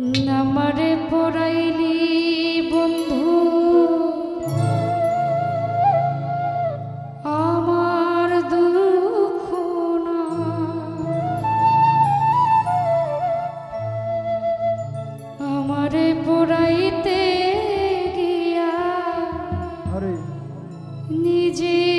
নামারে বন্ধু। আমারে পড়াইতে গিয়া নিজে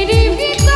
পৃথিবী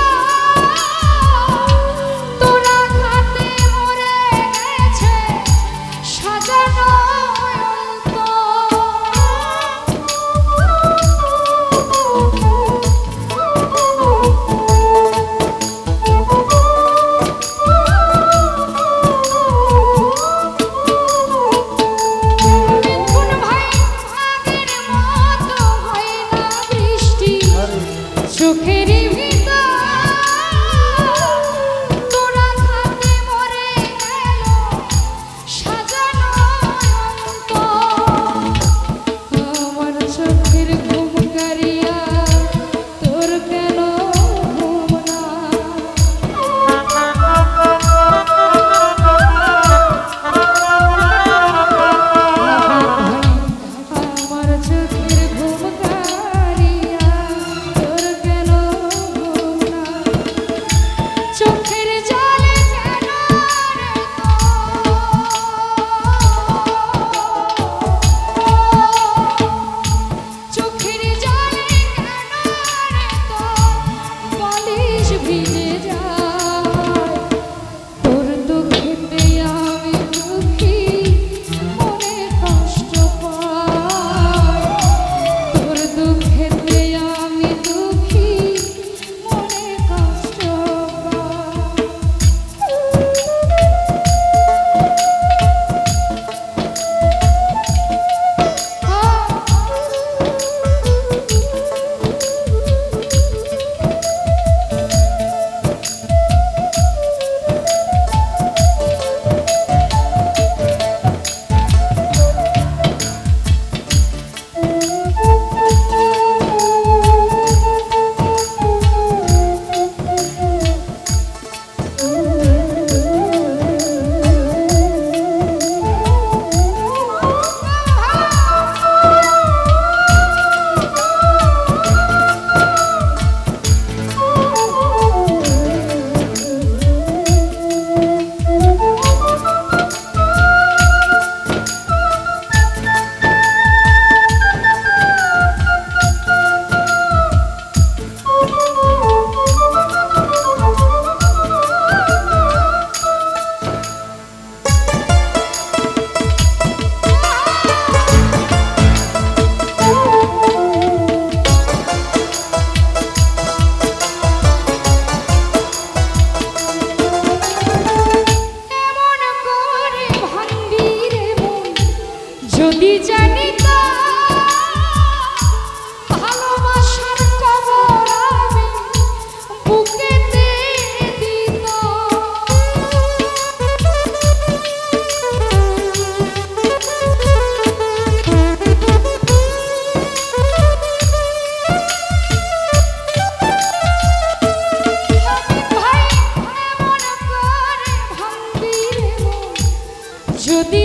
যদি জানি ভালোবাসার কবর আমি বুকে যদি